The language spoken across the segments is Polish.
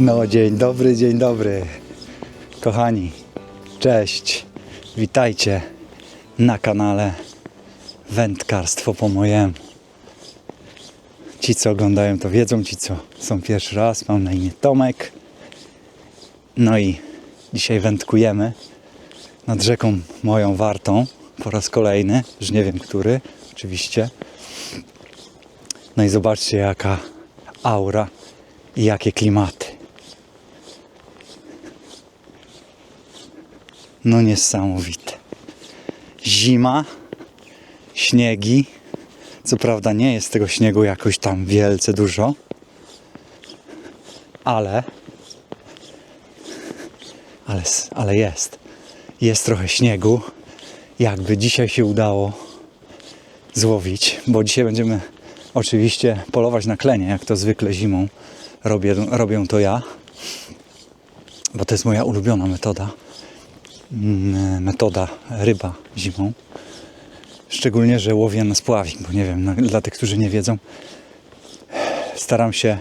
No, dzień dobry, dzień dobry. Kochani, cześć. Witajcie na kanale Wędkarstwo po mojemu. Ci, co oglądają, to wiedzą. Ci, co są pierwszy raz, mam na imię Tomek. No i dzisiaj wędkujemy nad rzeką moją wartą po raz kolejny, już nie wiem który, oczywiście. No i zobaczcie, jaka aura i jakie klimaty. No niesamowite. Zima, śniegi. Co prawda nie jest tego śniegu jakoś tam wielce dużo, ale ale, ale jest. Jest trochę śniegu. Jakby dzisiaj się udało złowić, bo dzisiaj będziemy oczywiście polować na klenie, jak to zwykle zimą robię, robię to ja, bo to jest moja ulubiona metoda. Mm, Metoda ryba zimą. Szczególnie, że łowię na spławik, bo nie wiem, dla tych, którzy nie wiedzą, staram się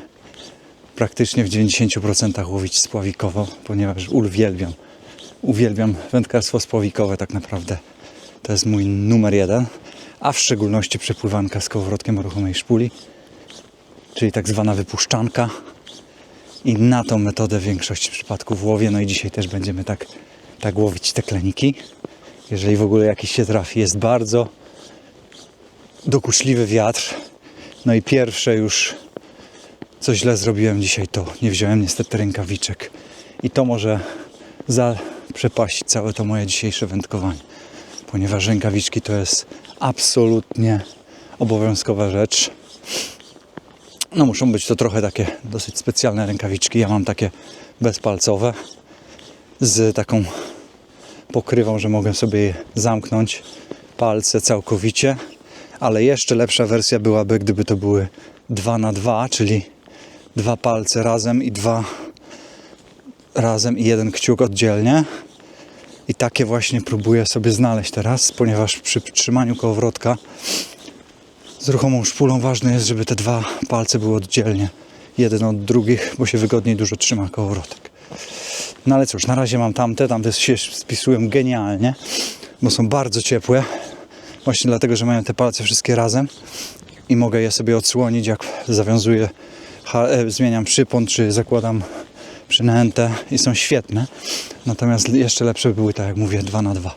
praktycznie w 90% łowić spławikowo, ponieważ uwielbiam, uwielbiam wędkarstwo spławikowe tak naprawdę. To jest mój numer jeden, a w szczególności przepływanka z kołowrotkiem ruchomej szpuli, czyli tak zwana wypuszczanka. I na tą metodę w większości przypadków łowię, no i dzisiaj też będziemy tak, tak łowić te kleniki. Jeżeli w ogóle jakiś się trafi, jest bardzo dokuczliwy wiatr. No i pierwsze już co źle zrobiłem dzisiaj, to nie wziąłem niestety rękawiczek. I to może zaprzepaścić całe to moje dzisiejsze wędkowanie. Ponieważ rękawiczki to jest absolutnie obowiązkowa rzecz. No muszą być to trochę takie dosyć specjalne rękawiczki. Ja mam takie bezpalcowe z taką pokrywą, że mogę sobie zamknąć palce całkowicie. Ale jeszcze lepsza wersja byłaby, gdyby to były 2 na 2, czyli dwa palce razem i dwa razem i jeden kciuk oddzielnie. I takie właśnie próbuję sobie znaleźć teraz, ponieważ przy trzymaniu kołowrotka z ruchomą szpulą ważne jest, żeby te dwa palce były oddzielnie. Jeden od drugich, bo się wygodniej dużo trzyma kołowrotek. No ale cóż, na razie mam tamte, tamte się spisują genialnie, bo są bardzo ciepłe. Właśnie dlatego, że mają te palce wszystkie razem i mogę je sobie odsłonić, jak zawiązuję, e, zmieniam przypon, czy zakładam przynętę i są świetne. Natomiast jeszcze lepsze były, tak jak mówię, dwa na dwa.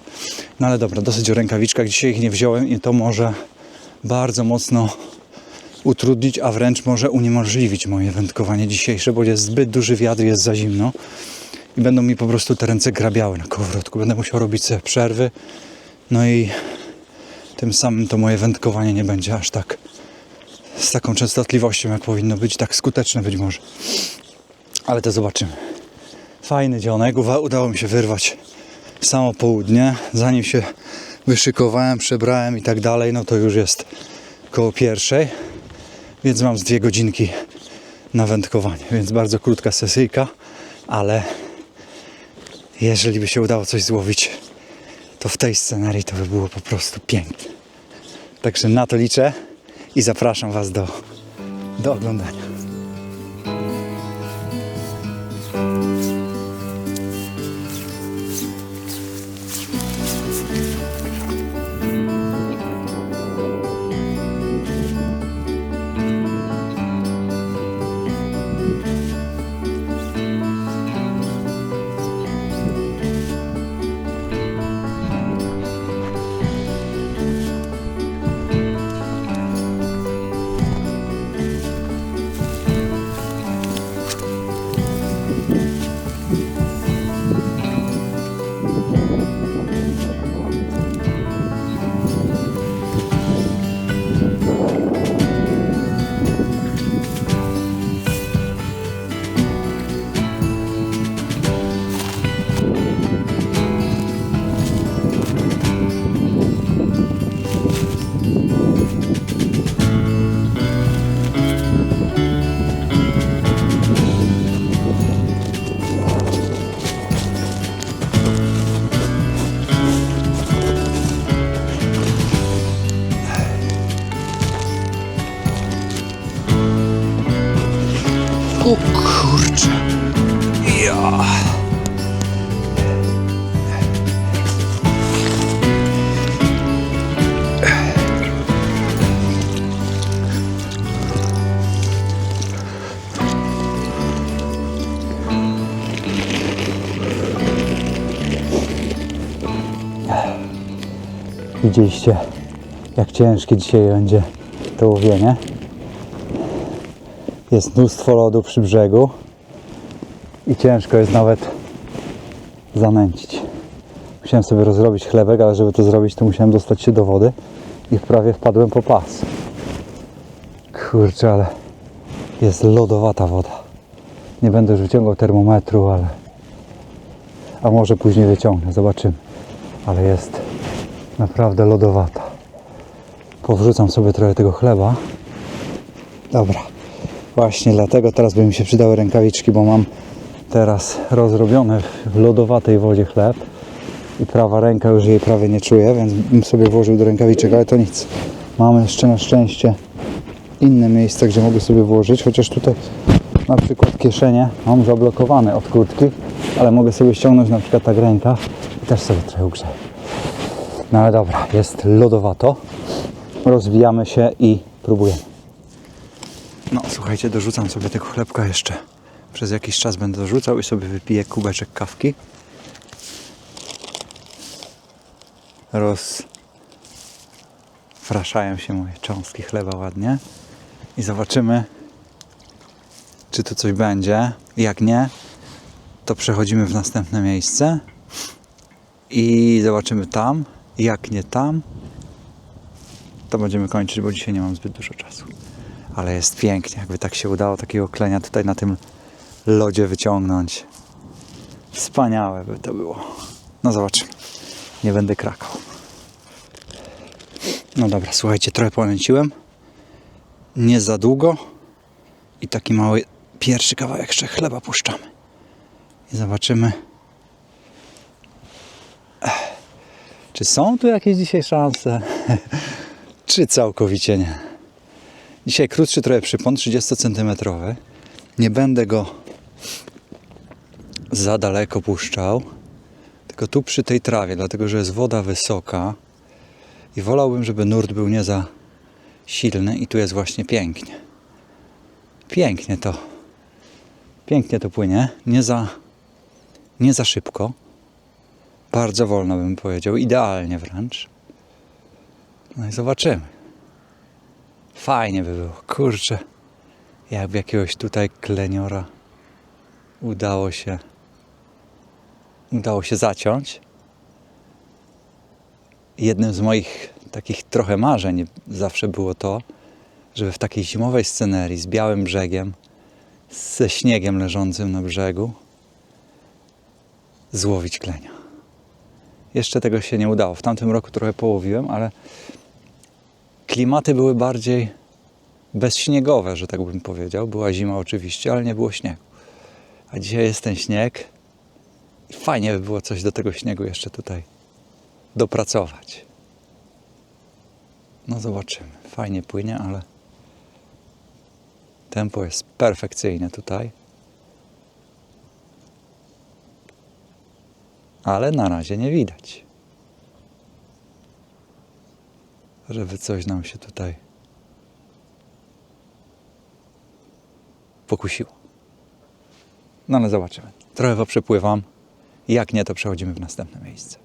No ale dobra, dosyć o rękawiczkach. Dzisiaj ich nie wziąłem i to może bardzo mocno utrudnić, a wręcz może uniemożliwić moje wędkowanie dzisiejsze, bo jest zbyt duży wiatr, jest za zimno i będą mi po prostu te ręce grabiały na kołowrotku. Będę musiał robić sobie przerwy, no i tym samym to moje wędkowanie nie będzie aż tak z taką częstotliwością, jak powinno być, tak skuteczne być może. Ale to zobaczymy. Fajny dzionek, udało mi się wyrwać samo południe. Zanim się wyszykowałem, przebrałem i tak dalej, no to już jest koło pierwszej, więc mam z dwie godzinki na wędkowanie, więc bardzo krótka sesyjka, ale jeżeli by się udało coś złowić, to w tej scenarii to by było po prostu piękne. Także na to liczę i zapraszam Was do, do oglądania. Widzieliście, jak ciężkie dzisiaj będzie to łowienie. Jest mnóstwo lodu przy brzegu i ciężko jest nawet zanęcić. Musiałem sobie rozrobić chlebek, ale żeby to zrobić, to musiałem dostać się do wody i prawie wpadłem po pas. Kurczę, ale jest lodowata woda. Nie będę już wyciągał termometru, ale... A może później wyciągnę, zobaczymy. Ale jest naprawdę lodowata. Powrzucam sobie trochę tego chleba. Dobra. Właśnie dlatego teraz by mi się przydały rękawiczki, bo mam teraz rozrobiony w lodowatej wodzie chleb i prawa ręka już jej prawie nie czuje, więc bym sobie włożył do rękawiczek, ale to nic. Mamy jeszcze na szczęście inne miejsca, gdzie mogę sobie włożyć, chociaż tutaj na przykład kieszenie mam zablokowane od kurtki, ale mogę sobie ściągnąć na przykład tak ręka i też sobie trochę ugrzeję. No ale dobra, jest lodowato. Rozwijamy się i próbujemy. No słuchajcie, dorzucam sobie tego chlebka jeszcze. Przez jakiś czas będę dorzucał i sobie wypiję kubeczek kawki. Rozfraszają się moje cząstki chleba ładnie. I zobaczymy, czy tu coś będzie. Jak nie, to przechodzimy w następne miejsce i zobaczymy tam. Jak nie tam, to będziemy kończyć, bo dzisiaj nie mam zbyt dużo czasu. Ale jest pięknie, jakby tak się udało takiego klenia tutaj na tym lodzie wyciągnąć. Wspaniałe by to było. No zobaczymy. Nie będę krakał. No dobra, słuchajcie, trochę ponęciłem. Nie za długo. I taki mały pierwszy kawałek jeszcze chleba puszczamy. I zobaczymy, Czy są tu jakieś dzisiaj szanse? Czy całkowicie nie? Dzisiaj krótszy trochę przypon, 30 cm. Nie będę go za daleko puszczał, tylko tu przy tej trawie, dlatego że jest woda wysoka i wolałbym, żeby nurt był nie za silny i tu jest właśnie pięknie. Pięknie to. Pięknie to płynie, nie za, nie za szybko. Bardzo wolno bym powiedział, idealnie wręcz. No i zobaczymy. Fajnie by było, kurczę. Jakby jakiegoś tutaj kleniora udało się udało się zaciąć. Jednym z moich takich trochę marzeń zawsze było to, żeby w takiej zimowej scenerii z białym brzegiem, ze śniegiem leżącym na brzegu, złowić klenia. Jeszcze tego się nie udało. W tamtym roku trochę połowiłem, ale klimaty były bardziej bezśniegowe, że tak bym powiedział. Była zima oczywiście, ale nie było śniegu. A dzisiaj jest ten śnieg i fajnie by było coś do tego śniegu jeszcze tutaj dopracować. No zobaczymy. Fajnie płynie, ale tempo jest perfekcyjne tutaj. Ale na razie nie widać, żeby coś nam się tutaj pokusiło. No ale zobaczymy. Trochę poprzepływam. Jak nie, to przechodzimy w następne miejsce.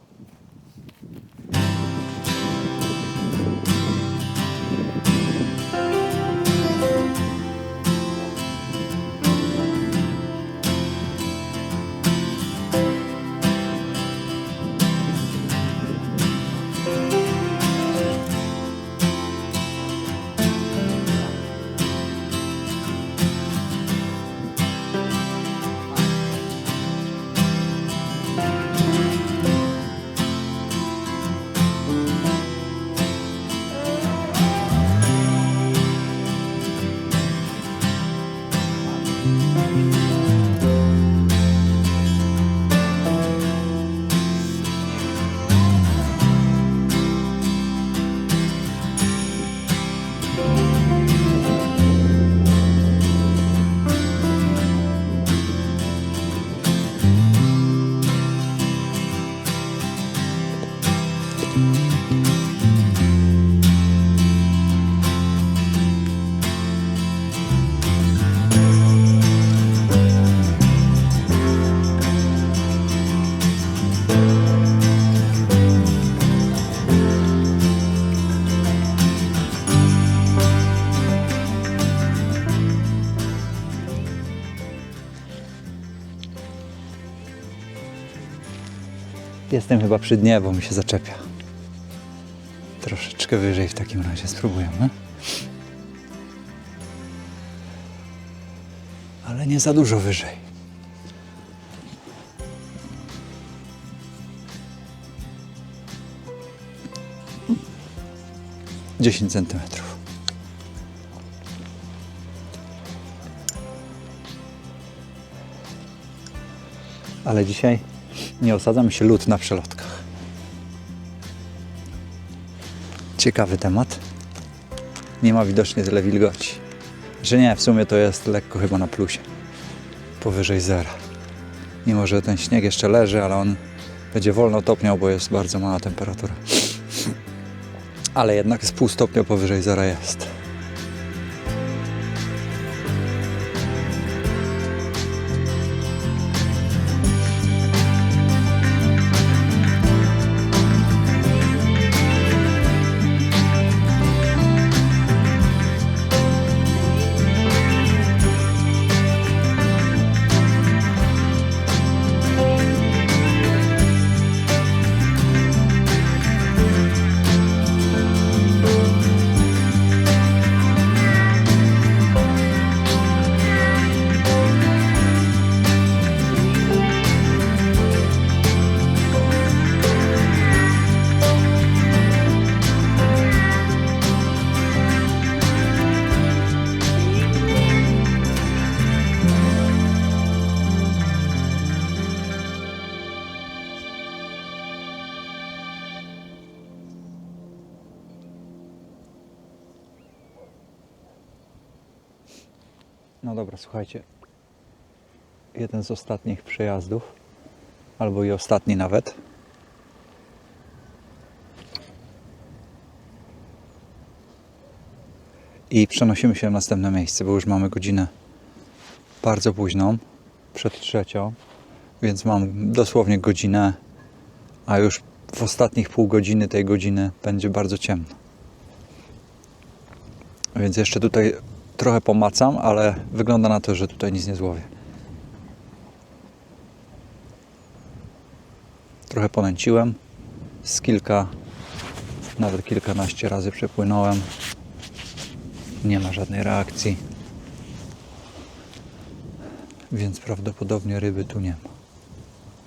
Jestem chyba przy dnie, bo mi się zaczepia. Troszeczkę wyżej w takim razie spróbujemy. Ale nie za dużo wyżej. Dziesięć centymetrów. Ale dzisiaj nie osadzam się lód na przelotkach. Ciekawy temat. Nie ma widocznie tyle wilgoci. Że nie, w sumie to jest lekko chyba na plusie. Powyżej zera. Mimo, że ten śnieg jeszcze leży, ale on będzie wolno topniał, bo jest bardzo mała temperatura. Ale jednak z pół stopnia powyżej zera jest. Słuchajcie. Jeden z ostatnich przejazdów, albo i ostatni nawet. I przenosimy się w następne miejsce, bo już mamy godzinę bardzo późną, przed trzecią, więc mam dosłownie godzinę, a już w ostatnich pół godziny tej godziny będzie bardzo ciemno. Więc jeszcze tutaj trochę pomacam, ale wygląda na to, że tutaj nic nie złowię. Trochę ponęciłem. Z kilka, nawet kilkanaście razy przepłynąłem. Nie ma żadnej reakcji. Więc prawdopodobnie ryby tu nie ma.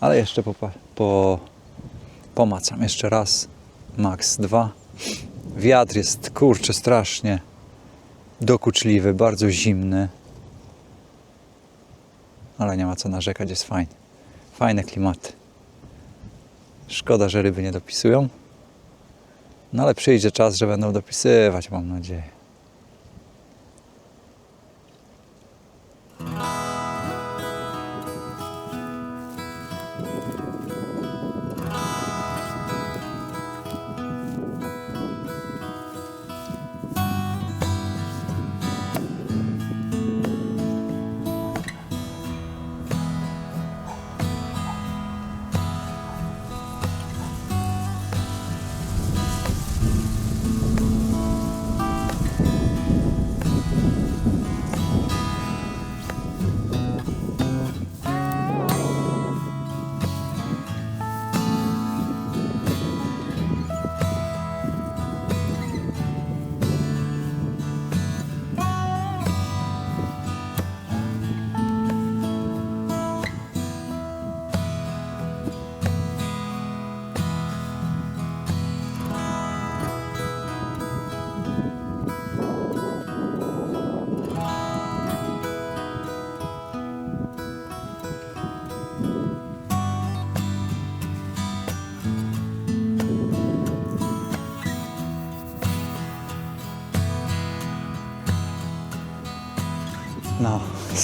Ale jeszcze po, po, pomacam. Jeszcze raz. Max dwa. Wiatr jest kurczę strasznie dokuczliwy, bardzo zimny. Ale nie ma co narzekać, jest fajnie. Fajne klimaty. Szkoda, że ryby nie dopisują. No ale przyjdzie czas, że będą dopisywać, mam nadzieję.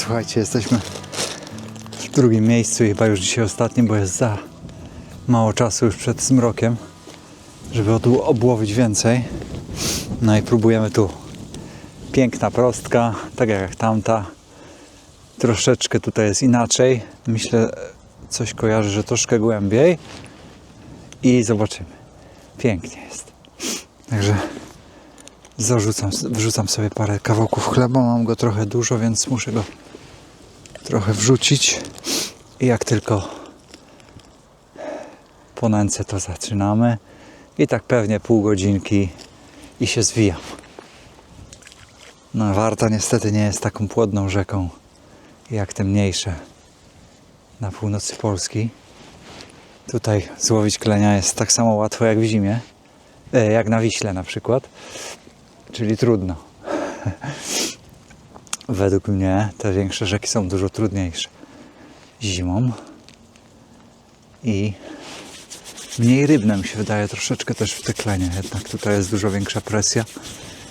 Słuchajcie, jesteśmy w drugim miejscu i chyba już dzisiaj ostatnim, bo jest za mało czasu już przed zmrokiem, żeby obłowić więcej. No i próbujemy tu. Piękna prostka, tak jak tamta. Troszeczkę tutaj jest inaczej. Myślę, coś kojarzy, że troszkę głębiej. I zobaczymy. Pięknie jest. Także zarzucam, wrzucam sobie parę kawałków chleba. Mam go trochę dużo, więc muszę go trochę wrzucić. I jak tylko Po nęce to zaczynamy. I tak pewnie pół godzinki i się zwijam. No Warta niestety nie jest taką płodną rzeką jak te mniejsze na północy Polski. Tutaj złowić klenia jest tak samo łatwo jak w zimie, e, jak na Wiśle na przykład, czyli trudno. Według mnie te większe rzeki są dużo trudniejsze zimą i mniej rybne mi się wydaje troszeczkę też w te klenie, jednak tutaj jest dużo większa presja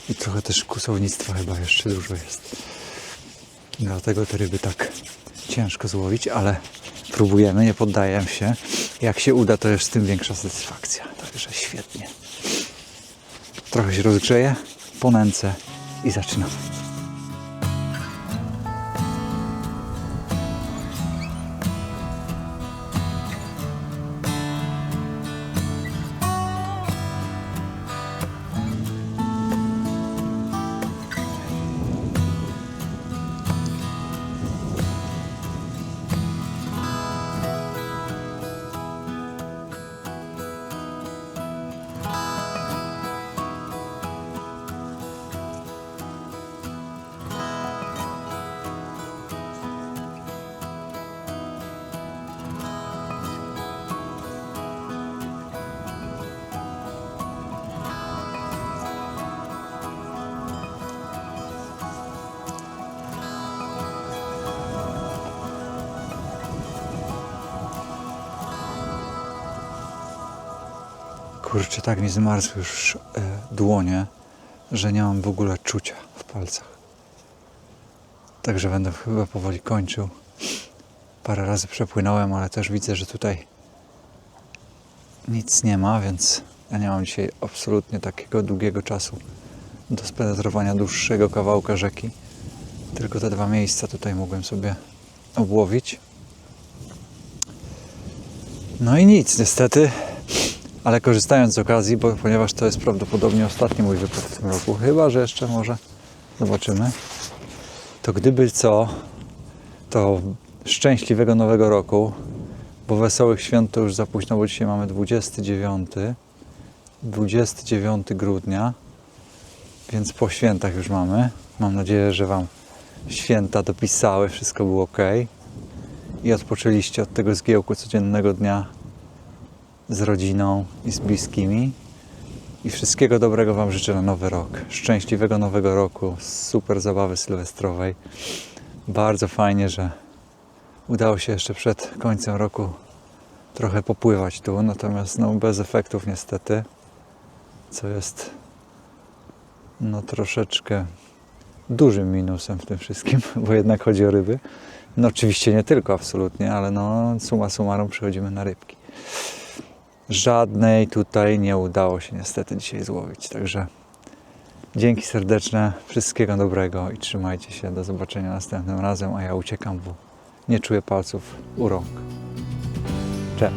i trochę też kusownictwa chyba jeszcze dużo jest. Dlatego te ryby tak ciężko złowić, ale próbujemy, nie poddajemy się. Jak się uda, to już tym większa satysfakcja. Także świetnie. Trochę się rozgrzeję, ponęcę i zaczynam. Kurczę, tak mi zmarzły już e, dłonie, że nie mam w ogóle czucia w palcach. Także będę chyba powoli kończył. Parę razy przepłynąłem, ale też widzę, że tutaj nic nie ma, więc ja nie mam dzisiaj absolutnie takiego długiego czasu do spenetrowania dłuższego kawałka rzeki. Tylko te dwa miejsca tutaj mogłem sobie obłowić. No i nic, niestety ale korzystając z okazji, bo, ponieważ to jest prawdopodobnie ostatni mój wypad w tym roku, chyba że jeszcze może zobaczymy, to gdyby co, to szczęśliwego nowego roku, bo wesołych świąt to już za późno, bo dzisiaj mamy 29, 29 grudnia, więc po świętach już mamy. Mam nadzieję, że Wam święta dopisały, wszystko było ok i odpoczęliście od tego zgiełku codziennego dnia z rodziną i z bliskimi. I wszystkiego dobrego Wam życzę na nowy rok. Szczęśliwego nowego roku, super zabawy sylwestrowej. Bardzo fajnie, że udało się jeszcze przed końcem roku trochę popływać tu, natomiast no, bez efektów niestety, co jest no troszeczkę dużym minusem w tym wszystkim, bo jednak chodzi o ryby. No oczywiście nie tylko, absolutnie, ale no suma summarum przychodzimy na rybki. Żadnej tutaj nie udało się niestety dzisiaj złowić. Także dzięki serdeczne, wszystkiego dobrego i trzymajcie się. Do zobaczenia następnym razem, a ja uciekam, bo nie czuję palców u rąk. Cześć.